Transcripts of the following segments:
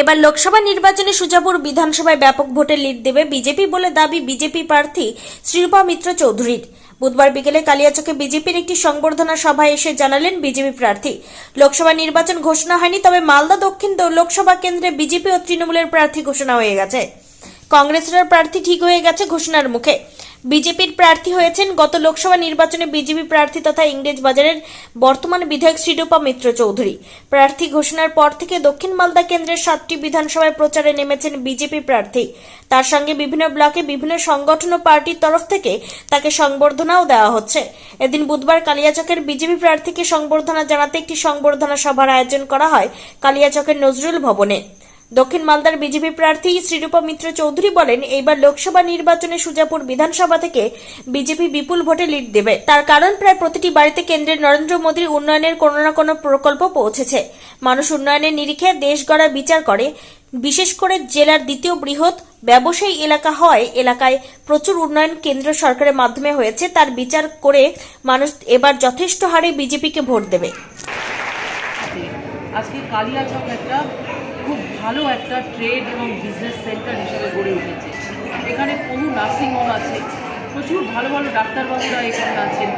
এবার লোকসভা নির্বাচনে সুজাপুর বিধানসভায় ব্যাপক ভোটে লিড দেবে বিজেপি বলে দাবি বিজেপি প্রার্থী শ্রীরূপা মিত্র চৌধুরীর। বুধবার বিকেলে কালিয়াচকে বিজেপির একটি সংবর্ধনা সভায় এসে জানালেন বিজেপি প্রার্থী। লোকসভা নির্বাচন ঘোষণা হয়নি, তবে মালদা দক্ষিণ লোকসভা কেন্দ্রে বিজেপি ও তৃণমূলের প্রার্থী ঘোষণা হয়ে গেছে। কংগ্রেসের প্রার্থী ঠিক হয়ে গেছে ঘোষণার মুখে। বিজেপির প্রার্থী হয়েছেন গত লোকসভা নির্বাচনে বিজেপি প্রার্থী তথা ইংরেজ বাজারের বর্তমান বিধায়ক শ্রীরূপা মিত্র চৌধুরী। প্রার্থী ঘোষণার পর থেকে দক্ষিণ মালদা কেন্দ্রের সাতটি বিধানসভায় প্রচারে নেমেছেন বিজেপি প্রার্থী। তার সঙ্গে বিভিন্ন ব্লকে বিভিন্ন সংগঠন ও পার্টির তরফ থেকে তাকে সংবর্ধনাও দেওয়া হচ্ছে। এদিন বুধবার কালিয়াচকের বিজেপি প্রার্থীকে সংবর্ধনা জানাতে একটি সংবর্ধনা সভার আয়োজন করা হয় কালিয়াচকের নজরুল ভবনে। দক্ষিণ মালদার বিজেপি প্রার্থী শ্রীরূপা মিত্র চৌধুরী বলেন, এইবার লোকসভা নির্বাচনে সুজাপুর বিধানসভা থেকে বিজেপি বিপুল ভোটে লিড দেবে। তার কারণ প্রায় প্রতিটি বাড়িতে কেন্দ্রের নরেন্দ্র মোদীর উন্নয়নের কোনো না কোনো প্রকল্প পৌঁছেছে। মানুষ উন্নয়নের নিরিখে দেশ গড়া বিচার করে। বিশেষ করে জেলার দ্বিতীয় বৃহৎ ব্যবসায়ী এলাকা হয় এলাকায় প্রচুর উন্নয়ন কেন্দ্র সরকারের মাধ্যমে হয়েছে। তার বিচার করে মানুষ এবার যথেষ্ট হারে বিজেপিকে ভোট দেবে। আজকে কালিয়াচক একটা খুব ভালো একটা ট্রেড এবং বিজনেস সেন্টার হিসেবে গড়ে উঠেছে। এখানে বহু নার্সিংহোম আছে, প্রচুর ভালো ভালো ডাক্তারবাবুরা এখানে আছেন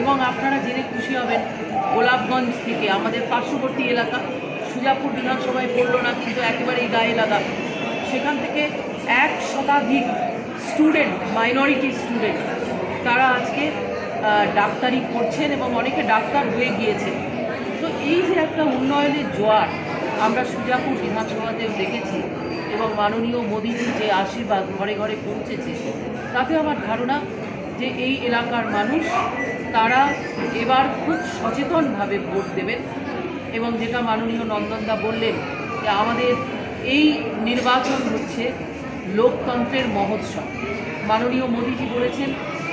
এবং আপনারা জেনে খুশি হবেন গোলাপগঞ্জ থেকে আমাদের পার্শ্ববর্তী এলাকা, সুজাপুর বিধানসভায় পড়ল না কিন্তু একেবারেই গায়ে লাগা। সেখান থেকে এক শতাধিক স্টুডেন্ট, মাইনরিটি স্টুডেন্ট, তারা আজকে ডাক্তারি করছেন এবং অনেকে ডাক্তার হয়ে গিয়েছেন। তো এই যে একটা উন্নয়নের জোয়ার আমরা সুজাপুর বিধানসভাতেও দেখেছি এবং মাননীয় মোদীজির যে আশীর্বাদ ঘরে ঘরে পৌঁছেছে, তাতে আমার ধারণা যে এই এলাকার মানুষ, তারা এবার খুব সচেতনভাবে ভোট দেবেন এবং যেটা মাননীয় নন্দনদা বললেন যে আমাদের এই নির্বাচন হচ্ছে লোকতন্ত্রের মহোৎসব। মাননীয় মোদীজি বলেছেন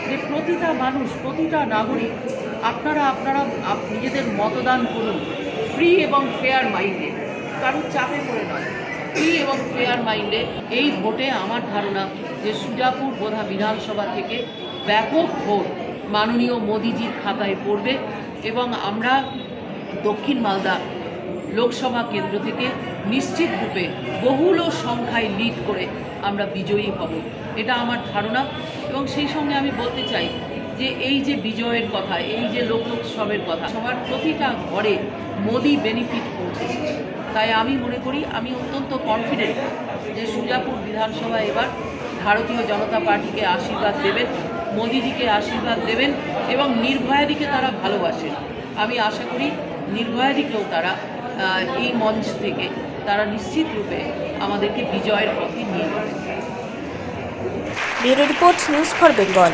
যে প্রতিটা মানুষ, প্রতিটা নাগরিক, আপনারা আপনারা নিজেদের মতদান করুন ফ্রি এবং ফেয়ার মাইন্ডে কারোর চাপে পড়ে নয়। ফ্রি এবং ফেয়ার মাইন্ডে এই ভোটে আমার ধারণা যে সুজাপুর বোধা বিধানসভা থেকে ব্যাপক ভোট মাননীয় মোদিজির খাতায় পড়বে এবং আমরা দক্ষিণ মালদা লোকসভা কেন্দ্র থেকে নিশ্চিত রূপে বহুল সংখ্যায় লিড করে আমরা বিজয়ী হব। এটা আমার ধারণা এবং সেই সঙ্গে আমি বলতে চাই যে এই যে বিজয়ের কথা, এই যে লোকোৎসবের কথা, সবার প্রতিটা ঘরে মোদি বেনিফিট পৌঁছেছে। তাই আমি মনে করি, আমি অত্যন্ত কনফিডেন্ট যে সুজাপুর বিধানসভা এবার ভারতীয় জনতা পার্টিকে আশীর্বাদ দেবেন, মোদিজিকে আশীর্বাদ দেবেন এবং নির্ভয়াদিকে তারা ভালোবাসেন। আমি আশা করি নির্ভয়াদিকেও তারা এই মঞ্চ থেকে তারা নিশ্চিত রূপে আমাদেরকে বিজয়ের পথে নিয়ে যাবে। Bureau report news for Bengal